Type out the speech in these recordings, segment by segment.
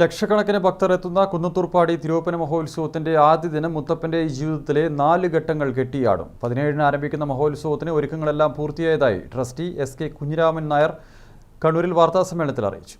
ലക്ഷക്കണക്കിന് ഭക്തർ എത്തുന്ന കുന്നത്തൂർപ്പാടി തിരുവപ്പന മഹോത്സവത്തിന്റെ ആദ്യ ദിനം മുത്തപ്പന്റെ ജീവിതത്തിലെ നാല് ഘട്ടങ്ങൾ കെട്ടിയാടും. പതിനേഴിന് ആരംഭിക്കുന്ന മഹോത്സവത്തിന് ഒരുക്കങ്ങളെല്ലാം പൂർത്തിയായതായി trustee S K Kunhiraman Nair കണ്ണൂരിൽ വാർത്താസമ്മേളനത്തിൽ അറിയിച്ചു.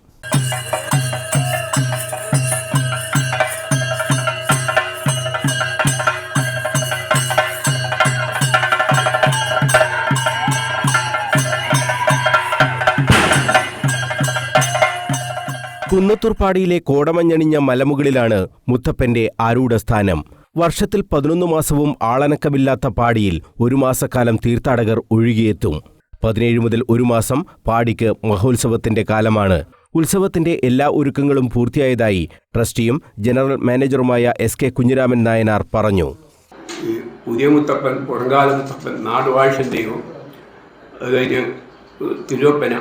കുന്നത്തൂർപ്പാടിയിലെ കോടമഞ്ഞണിഞ്ഞ മലമുകളിലാണ് മുത്തപ്പന്റെ ആരൂഢസ്ഥാനം. വർഷത്തിൽ പതിനൊന്ന് മാസവും ആളനക്കമില്ലാത്ത പാടിയിൽ ഒരു മാസക്കാലം തീർത്ഥാടകർ ഒഴുകിയെത്തും. പതിനേഴ് മുതൽ ഒരു മാസം പാടിക്ക് മഹോത്സവത്തിന്റെ കാലമാണ്. ഉത്സവത്തിന്റെ എല്ലാ ഒരുക്കങ്ങളും പൂർത്തിയായതായി ട്രസ്റ്റിയും ജനറൽ മാനേജറുമായ എസ് കെ കുഞ്ഞിരാമൻ നായനാർ പറഞ്ഞു. പുതിയ മുത്തപ്പൻ പുറങ്കാല മുത്തപ്പൻ നാടുവാഴ്ച ദൈവം അത് കഴിഞ്ഞ് തിരുവപ്പന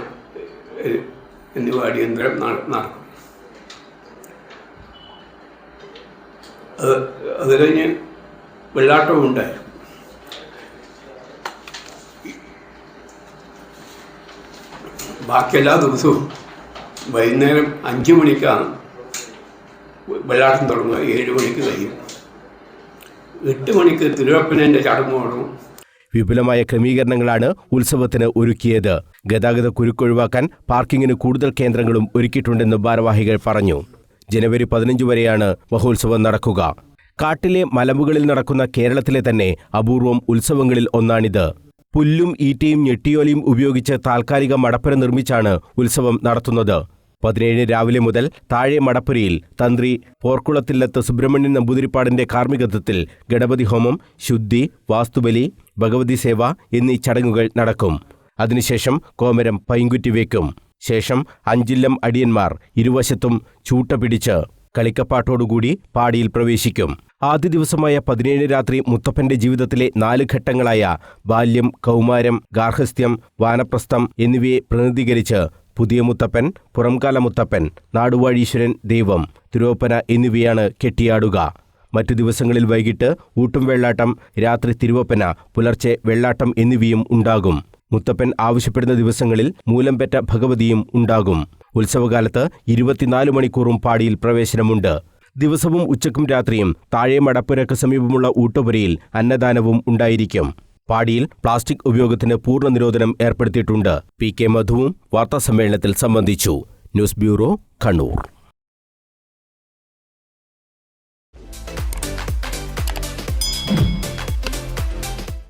എന്നിവ അടിയന്തരം നടക്കും. അത് അത് കഴിഞ്ഞ് വെള്ളാട്ടവും ഉണ്ടായിരുന്നു. ബാക്കി എല്ലാ ദിവസവും വൈകുന്നേരം അഞ്ച് മണിക്കാണ് വെള്ളാട്ടം തുടങ്ങുക. ഏഴ് മണിക്ക് കഴിയും. എട്ട് മണിക്ക് തിരുവപ്പനേന്റെ ചടങ്ങ് തുടങ്ങും. വിപുലമായ ക്രമീകരണങ്ങളാണ് ഉത്സവത്തിന് ഒരുക്കിയത്. ഗതാഗത കുരുക്കൊഴിവാക്കാൻ പാർക്കിങ്ങിന് കൂടുതൽ കേന്ദ്രങ്ങളും ഒരുക്കിയിട്ടുണ്ടെന്ന് ഭാരവാഹികൾ പറഞ്ഞു. ജനുവരി പതിനഞ്ച് വരെയാണ് മഹോത്സവം നടക്കുക. കാട്ടിലെ മലമുകളിൽ നടക്കുന്ന കേരളത്തിലെ തന്നെ അപൂർവം ഉത്സവങ്ങളിൽ ഒന്നാണിത്. പുല്ലും ഈറ്റയും ഞെട്ടിയോലയും ഉപയോഗിച്ച് താൽക്കാലിക മടപ്പര നിർമ്മിച്ചാണ് ഉത്സവം നടത്തുന്നത്. പതിനേഴിന് രാവിലെ മുതൽ താഴെ മടപ്പുരയിൽ തന്ത്രി പോർക്കുളത്തില്ലത്ത് സുബ്രഹ്മണ്യൻ നമ്പൂതിരിപ്പാടിന്റെ കാർമ്മികത്വത്തിൽ ഗണപതി ഹോമം ശുദ്ധി വാസ്തുബലി ഭഗവതി സേവ എന്നീ ചടങ്ങുകൾ നടക്കും. അതിനുശേഷം കോമരം പൈങ്കുറ്റി വയ്ക്കും ശേഷം അഞ്ചില്ലം അടിയന്മാർ ഇരുവശത്തും ചൂട്ട പിടിച്ച് കളിക്കപ്പാട്ടോടുകൂടി പാടിയിൽ പ്രവേശിക്കും. ആദ്യ ദിവസമായ പതിനേഴ് രാത്രി മുത്തപ്പന്റെ ജീവിതത്തിലെ നാല് ഘട്ടങ്ങളായ ബാല്യം കൗമാരം ഗാർഹസ്ഥ്യം വാനപ്രസ്ഥം എന്നിവയെ പ്രതിനിധീകരിച്ച് പുതിയ മുത്തപ്പൻ പുറംകാല മുത്തപ്പൻ നാടുവാഴീശ്വരൻ ദൈവം തിരുവപ്പന എന്നിവയാണ് കെട്ടിയാടുക. മറ്റു ദിവസങ്ങളിൽ വൈകിട്ട് ഊട്ടും വെള്ളാട്ടം രാത്രി തിരുവപ്പന പുലർച്ചെ വെള്ളാട്ടം എന്നിവയും ഉണ്ടാകും. മുത്തപ്പൻ ആവശ്യപ്പെടുന്ന ദിവസങ്ങളിൽ മൂലംപെറ്റ ഭഗവതിയും ഉണ്ടാകും. ഉത്സവകാലത്ത് ഇരുപത്തിനാല് മണിക്കൂറും പാടിയിൽ പ്രവേശനമുണ്ട്. ദിവസവും ഉച്ചക്കും രാത്രിയും താഴെ മടപ്പുരക്ക് സമീപമുള്ള ഊട്ടുപുരയിൽ അന്നദാനവും ഉണ്ടായിരിക്കും. പാടിയിൽ പ്ലാസ്റ്റിക് ഉപയോഗത്തിന് പൂർണ നിരോധനം ഏർപ്പെടുത്തിയിട്ടുണ്ട്. പി കെ മധുവും വാർത്താസമ്മേളനത്തിൽ സംബന്ധിച്ചു. News bureau Kannur.